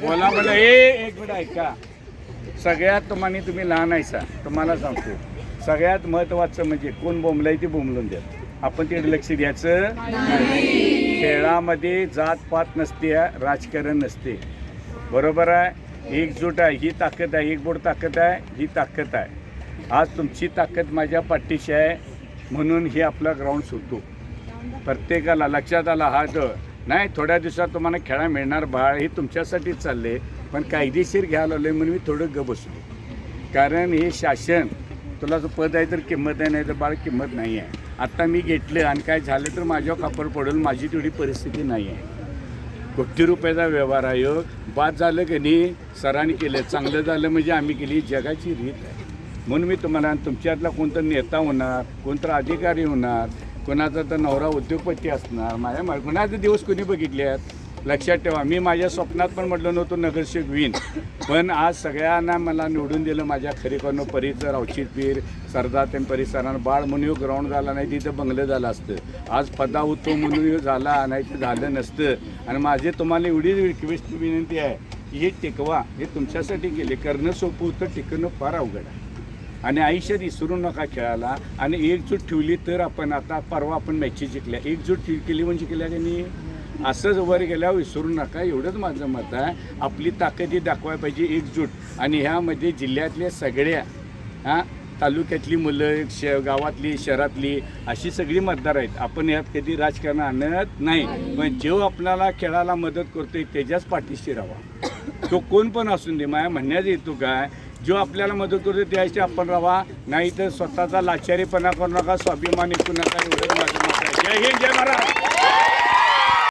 बोला म्हणलं ए एक मिनिट ऐका. सगळ्यात तुम्हाला तुम्ही लहान आहेसा तुम्हाला सांगतो. सगळ्यात महत्वाचं म्हणजे कोण बोंबलाय ते बोंबलून द्या. आपण तिकडे लक्ष द्यायचं खेळामध्ये जात पात नसते राजकारण नसते. बरोबर आहे? एकजूट आहे ही ताकद आहे एक बोट ताकद आहे ही ताकद आहे. आज तुमची ताकद माझ्या पाठीशी आहे म्हणून हे आपला ग्राउंड सुटतो. प्रत्येकाला लक्षात आला हा तर नाही थोड्या दिवसात तुम्हाला खेळा मिळणार बाळ हे तुमच्यासाठीच चालले पण कायदेशीर घ्यायला आलो म्हणून मी थोडं ग बसलो कारण हे शासन तुला जो पद आहे तर किंमत आहे नाही तर बाळ किंमत नाही आहे आत्ता मी घेतलं आणि काय झालं तर माझ्यावर खापर पडेल माझी तेवढी परिस्थिती नाही आहे कोटी रुपयाचा व्यवहार आयोग बाद झालं की नाही सरांनी केलं चांगलं झालं म्हणजे आम्ही केली जगाची रीत आहे. म्हणून मी तुम्हाला तुमच्यातला कोणता नेता होणार कोणता अधिकारी होणार कोणाचा तर नवरा उद्योगपती असणार माझ्या कुणाचे दिवस कोणी बघितले आहेत? लक्षात ठेवा मी माझ्या स्वप्नात पण म्हटलं नव्हतं नगरसेवक होईन. पण आज सगळ्यांना मला निवडून दिलं माझ्या खरेखरनं परिसर औचित पीर सरदार ते परिसरानं. बाळ म्हणून ग्राउंड झाला नाही तिथं बंगलं झालं असतं. आज पदा होतो म्हणून झाला नाही तर झालं नसतं. आणि माझे तुम्हाला एवढी रिक्वेस्ट विनंती आहे की हे टिकवा हे तुमच्यासाठी केले. करणं सोपं होतं टिकणं फार अवघड आहे. आणि आयुष्यात विसरू नका खेळाला आणि एकजूट ठेवली तर आपण आता परवा आपण मॅची जिंकल्या. एकजूट केली म्हणजे केल्या की नाही असंच वर गेल्यावर विसरू नका. एवढंच माझं मत आहे. आपली ताकद ही दाखवायला पाहिजे एकजूट. आणि ह्यामध्ये जिल्ह्यातल्या सगळ्या हां तालुक्यातली मुलं श गावातली शहरातली अशी सगळी मतदार आहेत. आपण यात कधी राजकारण आणत नाही. पण जो आपल्याला खेळाला मदत करतोय त्याच्याच पाठीशी राहा तो कोण पण असून दे. माझ्या म्हणण्यात येतो काय जो आपल्याला मदत करतो त्याशी आपण राहा. नाही तर स्वतःचा लाचारीपणा करू नका स्वाभिमान ऐकू नका एवढंच माझं मत आहे. जय हिंद जय महाराज